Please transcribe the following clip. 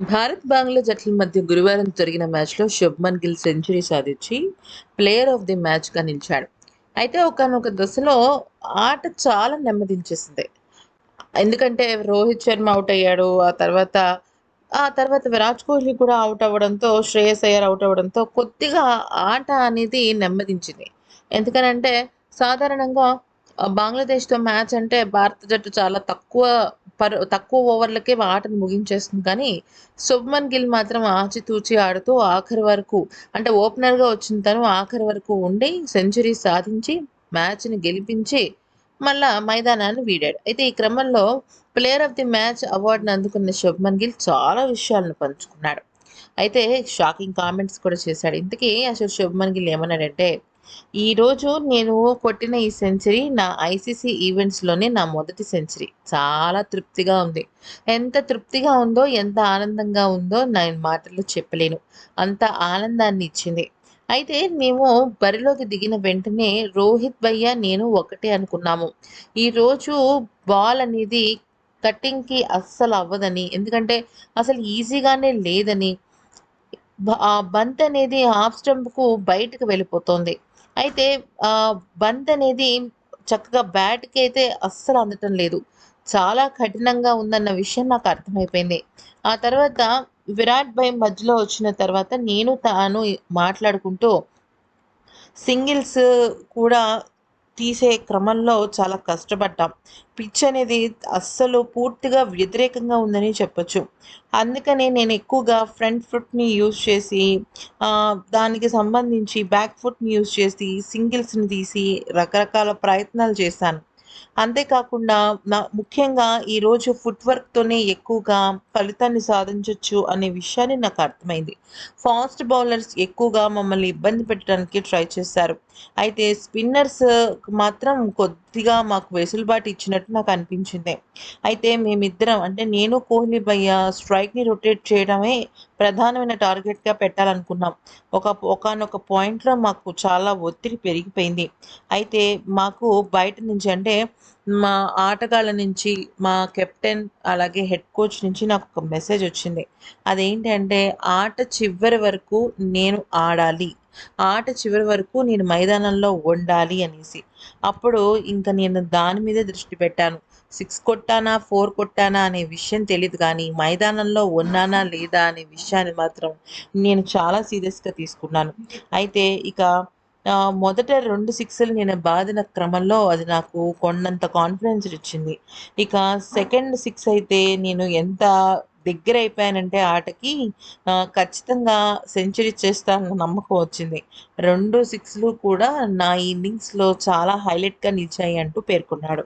భారత్ బంగ్లా జట్ల మధ్య గురువారం జరిగిన మ్యాచ్లో శుభ్మన్ గిల్ సెంచరీ సాధించి ప్లేయర్ ఆఫ్ ది మ్యాచ్గా నిలిచాడు. అయితే ఒకనొక దశలో ఆట చాలా నెమ్మదించేసింది. ఎందుకంటే రోహిత్ శర్మ అవుట్ అయ్యాడు. ఆ తర్వాత ఆ తర్వాత విరాట్ కోహ్లీ కూడా అవుట్ అవ్వడంతో శ్రేయస్ అయ్యర్ అవుట్ అవ్వడంతో కొద్దిగా ఆట అనేది నెమ్మదించింది. ఎందుకనంటే సాధారణంగా బంగ్లాదేశ్తో మ్యాచ్ అంటే భారత జట్టు చాలా తక్కువ పర్ తక్కువ ఓవర్లకే ఆటను ముగించేస్తుంది. కానీ శుభ్మన్ గిల్ మాత్రం ఆచితూచి ఆడుతూ ఆఖరి వరకు అంటే ఓపెనర్గా వచ్చిన తను ఆఖరి వరకు ఉండి సెంచరీ సాధించి మ్యాచ్ని గెలిపించి మళ్ళా మైదానాన్ని వీడాడు. అయితే ఈ క్రమంలో ప్లేయర్ ఆఫ్ ది మ్యాచ్ అవార్డును అందుకున్న శుభ్మన్ గిల్ చాలా విషయాలను పంచుకున్నాడు. అయితే షాకింగ్ కామెంట్స్ కూడా చేశాడు. ఇంతకీ అసలు శుభ్మన్ గిల్ ఏమన్నాడంటే ఈరోజు నేను కొట్టిన ఈ సెంచరీ నా ఐసీసీ ఈవెంట్స్లోనే నా మొదటి సెంచరీ. చాలా తృప్తిగా ఉంది. ఎంత తృప్తిగా ఉందో ఎంత ఆనందంగా ఉందో నేను మాటల్లో చెప్పలేను. అంత ఆనందాన్ని ఇచ్చింది. అయితే మేము బరిలోకి దిగిన వెంటనే రోహిత్ భయ్య నేను ఒకటే అనుకున్నాము. ఈరోజు బాల్ అనేది కట్టింగ్కి అస్సలు అవ్వదని ఎందుకంటే అసలు ఈజీగానే లేదని. ఆ బంత్ అనేది హాఫ్ స్టంప్కు బయటకు వెళ్ళిపోతుంది. అయితే ఆ బంత్ అనేది చక్కగా బ్యాట్కి అయితే అస్సలు అందటం లేదు. చాలా కఠినంగా ఉందన్న విషయం నాకు అర్థమైపోయింది. ఆ తర్వాత విరాట్ భయ్ మధ్యలో వచ్చిన తర్వాత నేను తాను మాట్లాడుకుంటూ సింగిల్స్ కూడా తీసే క్రమంలో చాలా కష్టపడ్డాం. పిచ్ అనేది అస్సలు పూర్తిగా వ్యతిరేకంగా ఉందని చెప్పొచ్చు. అందుకనే నేను ఎక్కువగా ఫ్రంట్ ఫుట్ని యూజ్ చేసి దానికి సంబంధించి బ్యాక్ ఫుట్ని యూజ్ చేసి సింగిల్స్ని తీసి రకరకాల ప్రయత్నాలు చేశాను. అంతేకాకుండా నా ముఖ్యంగా ఈరోజు ఫుట్ వర్క్తోనే ఎక్కువగా ఫలితాన్ని సాధించవచ్చు అనే విషయాన్ని నాకు అర్థమైంది. ఫాస్ట్ బౌలర్స్ ఎక్కువగా మమ్మల్ని ఇబ్బంది పెట్టడానికి ట్రై చేశారు. అయితే స్పిన్నర్స్ మాత్రం కొద్దిగా మాకు వెసులుబాటు ఇచ్చినట్టు నాకు అనిపించింది. అయితే మేమిద్దరం అంటే నేను కోహ్లీ భయ్య స్ట్రైక్ని రొటేట్ చేయడమే ప్రధానమైన టార్గెట్గా పెట్టాలనుకున్నాం. ఒక ఒకనొక పాయింట్లో మాకు చాలా ఒత్తిడి పెరిగిపోయింది. అయితే మాకు బయట నుంచి అంటే మా ఆటగాళ్ళ నుంచి మా కెప్టెన్ అలాగే హెడ్ కోచ్ నుంచి నాకు ఒక మెసేజ్ వచ్చింది. అదేంటంటే ఆట చివరి వరకు నేను ఆడాలి. ఆట చివరి వరకు నేను మైదానంలో ఉండాలి అనేసి. అప్పుడు ఇంకా నేను దాని మీదే దృష్టి పెట్టాను. సిక్స్ కొట్టానా ఫోర్ కొట్టానా అనే విషయం తెలియదు కానీ మైదానంలో ఉన్నానా లేదా అనే విషయాన్ని మాత్రం నేను చాలా సీరియస్గా తీసుకున్నాను. అయితే ఇక ఆ, మొదట రెండు సిక్స్లు నేను బాదిన క్రమంలో అది నాకు కొండంత కాన్ఫిడెన్స్ ఇచ్చింది. ఇక సెకండ్ సిక్స్ అయితే నేను ఎంత దగ్గర అయిపోయానంటే ఆటకి ఖచ్చితంగా సెంచరీ చేస్తానన్న నమ్మకం వచ్చింది. రెండు సిక్స్లు కూడా నా ఇన్నింగ్స్లో చాలా హైలైట్గా నిలిచాయి అంటూ పేర్కొన్నాడు.